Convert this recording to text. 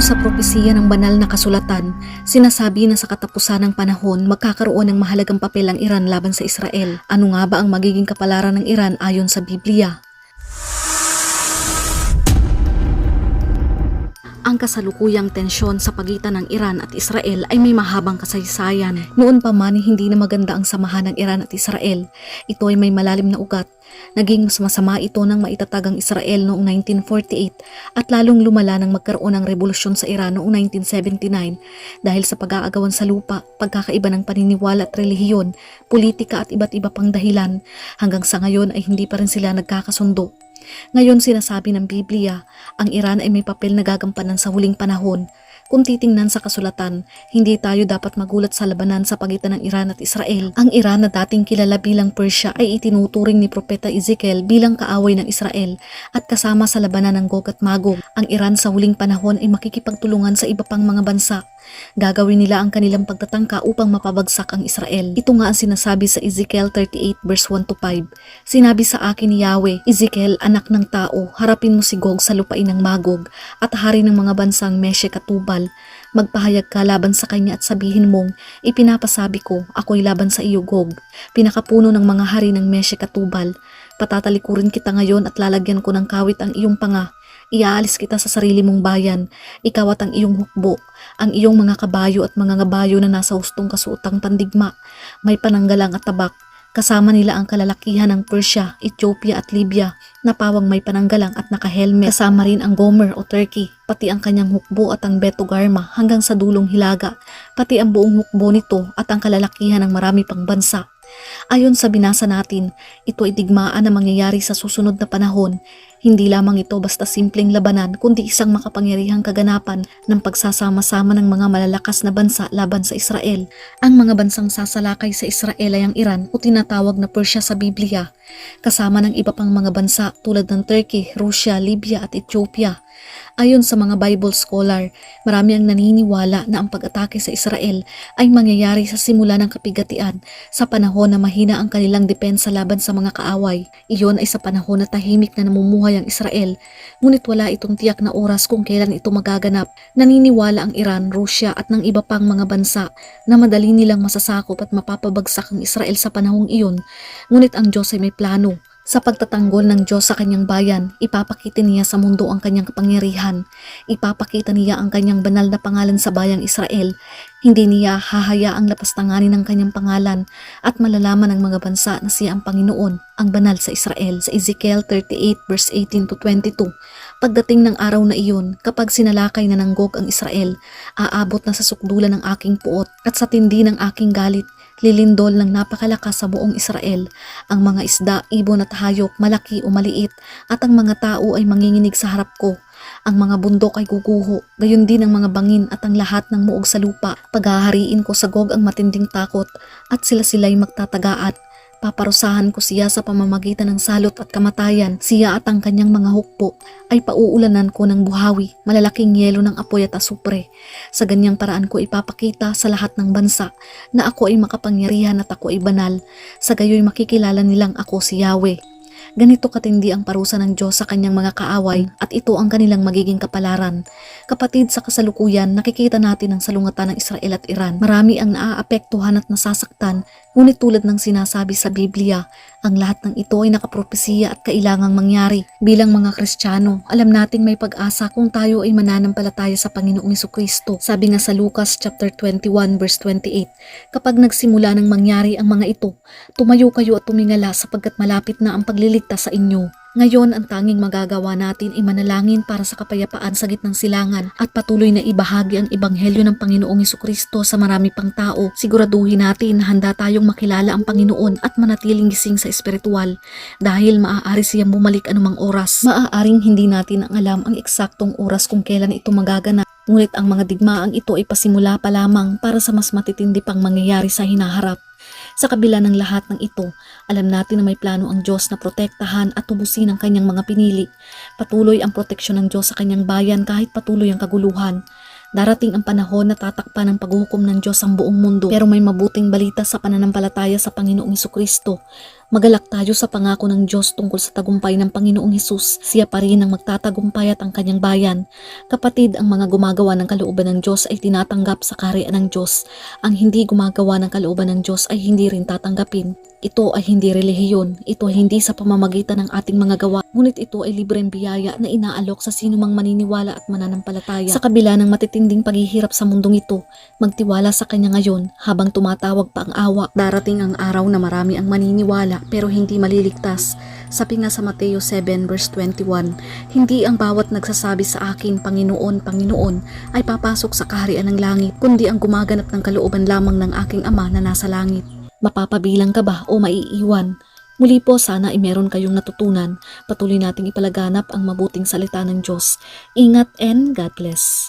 Ayon sa propesiya ng banal na kasulatan, sinasabi na sa katapusan ng panahon magkakaroon ng mahalagang papel ang Iran laban sa Israel. Ano nga ba ang magiging kapalaran ng Iran ayon sa Biblia? Ang kasalukuyang tensyon sa pagitan ng Iran at Israel ay may mahabang kasaysayan. Noon pa man hindi na maganda ang samahan ng Iran at Israel. Ito ay may malalim na ugat. Naging mas masama ito nang maitatag ang Israel noong 1948 at lalong lumala nang magkaroon ng revolusyon sa Iran noong 1979 dahil sa pag-aagawan sa lupa, pagkakaiba ng paniniwala at relihiyon, politika at iba't iba pang dahilan hanggang sa ngayon ay hindi pa rin sila nagkakasundo. Ngayon sinasabi ng Biblia, ang Iran ay may papel na gagampanan sa huling panahon. Kung titingnan sa kasulatan, hindi tayo dapat magulat sa labanan sa pagitan ng Iran at Israel. Ang Iran na dating kilala bilang Persia ay itinuturing ni Propeta Ezekiel bilang kaaway ng Israel at kasama sa labanan ng Gog at Magog. Ang Iran sa huling panahon ay makikipagtulungan sa iba pang mga bansa Gagawin nila ang kanilang pagtatangka upang mapabagsak ang Israel. Ito nga ang sinasabi sa Ezekiel 38 verse 1 to 5. Sinabi sa akin ni Yahweh, Ezekiel, anak ng tao, harapin mo si Gog sa lupain ng Magog at hari ng mga bansang Meshek at Tubal. Magpahayag ka laban sa kanya at sabihin mong, ipinapasabi ko, ako'y laban sa iyo Gog. Pinakapuno ng mga hari ng Meshek at Tubal. Patatalikurin kita ngayon at lalagyan ko ng kawit ang iyong panga. Iaalis kita sa sarili mong bayan. Ikaw at ang iyong hukbo, ang iyong mga kabayo at mga ngabayo na nasa hustong kasuotang pandigma. May pananggalang at tabak. Kasama nila ang kalalakihan ng Persia, Ethiopia at Libya na pawang may pananggalang at nakahelmet. Kasama rin ang Gomer o Turkey, pati ang kanyang hukbo at ang Betogarma hanggang sa dulong Hilaga, pati ang buong hukbo nito at ang kalalakihan ng marami pang bansa. Ayon sa binasa natin, ito ay digmaan na mangyayari sa susunod na panahon. Hindi lamang ito basta simpleng labanan kundi isang makapangyarihang kaganapan ng pagsasama-sama ng mga malalakas na bansa laban sa Israel. Ang mga bansang sasalakay sa Israel ay ang Iran o tinatawag na Persia sa Biblia, kasama ng iba pang mga bansa tulad ng Turkey, Russia, Libya at Ethiopia. Ayon sa mga Bible scholar, marami ang naniniwala na ang pag-atake sa Israel ay mangyayari sa simula ng kapigatian sa panahon na mahina ang kanilang depensa laban sa mga kaaway. Iyon ay sa panahon na tahimik na namumuhay ang Israel, ngunit wala itong tiyak na oras kung kailan ito magaganap. Naniniwala ang Iran, Russia at ng iba pang mga bansa na madali nilang masasakop at mapapabagsak ang Israel sa panahong iyon, ngunit ang Diyos ay may plano. Sa pagtatanggol ng Diyos sa kanyang bayan, ipapakita niya sa mundo ang kanyang kapangyarihan. Ipapakita niya ang kanyang banal na pangalan sa bayang Israel. Hindi niya hahayaang lapastanganin ang kanyang pangalan at malalaman ng mga bansa na siya ang Panginoon, ang banal sa Israel. Sa Ezekiel 38 verse 18 to 22, Pagdating ng araw na iyon, kapag sinalakay na ng Gog ang Israel, aabot na sa sukdulan ng aking puot at sa tindi ng aking galit, lilindol ng napakalakas sa buong Israel. Ang mga isda, ibon at hayop, malaki o maliit, at ang mga tao ay manginginig sa harap ko. Ang mga bundok ay guguho, gayon din ang mga bangin at ang lahat ng muog sa lupa. Paghahariin ko sa Gog ang matinding takot at sila sila'y magtatagaat. Paparusahan ko siya sa pamamagitan ng salot at kamatayan. Siya at ang kanyang mga hukbo ay pauulanan ko ng buhawi, malalaking yelo ng apoy at asupre. Sa ganyang paraan ko ipapakita sa lahat ng bansa na ako ay makapangyarihan at ako ay banal. Sa gayoy makikilala nilang ako si Yahweh. Ganito katindi ang parusa ng Diyos sa kanyang mga kaaway at ito ang kanilang magiging kapalaran. Kapatid sa kasalukuyan, nakikita natin ang salungatan ng Israel at Iran. Marami ang naaapektuhan at nasasaktan, ngunit tulad ng sinasabi sa Biblia, ang lahat ng ito ay nakapropesiya at kailangang mangyari. Bilang mga Kristiyano, alam nating may pag-asa kung tayo ay mananampalataya sa Panginoong Kristo. Sabi nga sa Lucas chapter 21 verse 28, kapag nagsimula ng mangyari ang mga ito, tumayo kayo at tumingala sapagkat malapit na ang pagliligtas sa inyo. Ngayon, ang tanging magagawa natin ay manalangin para sa kapayapaan sa gitnang silangan at patuloy na ibahagi ang ebanghelyo ng Panginoong Kristo sa marami pang tao. Siguraduhin natin na handa tayong makilala ang Panginoon at manatiling gising sa espiritual dahil maaari siyang bumalik anumang oras. Maaaring hindi natin ang alam ang eksaktong oras kung kailan ito magaganap. Ngunit ang mga digmaang ito ay pasimula pa lamang para sa mas matitindi pang mangyayari sa hinaharap. Sa kabila ng lahat ng ito, alam natin na may plano ang Diyos na protektahan at tubusin ang kanyang mga pinili. Patuloy ang proteksyon ng Diyos sa kanyang bayan kahit patuloy ang kaguluhan. Darating ang panahon na tatakpan ng paghuhukom ng Diyos ang buong mundo pero may mabuting balita sa pananampalataya sa Panginoong Kristo. Magalak tayo sa pangako ng Diyos tungkol sa tagumpay ng Panginoong Hesus. Siya pa rin ang magtatagumpay at ang kanyang bayan. Kapatid, ang mga gumagawa ng kalooban ng Diyos ay tinatanggap sa kaharian ng Diyos. Ang hindi gumagawa ng kalooban ng Diyos ay hindi rin tatanggapin. Ito ay hindi relihiyon, ito ay hindi sa pamamagitan ng ating mga gawa, ngunit ito ay libreng biyaya na inaalok sa sino mang maniniwala at mananampalataya. Sa kabila ng matitinding paghihirap sa mundong ito, magtiwala sa Kanya ngayon habang tumatawag pa ang awa. Darating ang araw na marami ang maniniwala pero hindi maliligtas. Sabi nga sa Mateo 7 verse 21, Hindi ang bawat nagsasabi sa akin, Panginoon, Panginoon, ay papasok sa kaharian ng langit, kundi ang gumaganap ng kalooban lamang ng aking Ama na nasa langit. Mapapabilang ka ba o maiiwan? Muli po sana ay meron kayong natutunan. Patuloy nating ipalaganap ang mabuting salita ng Diyos. Ingat and God bless.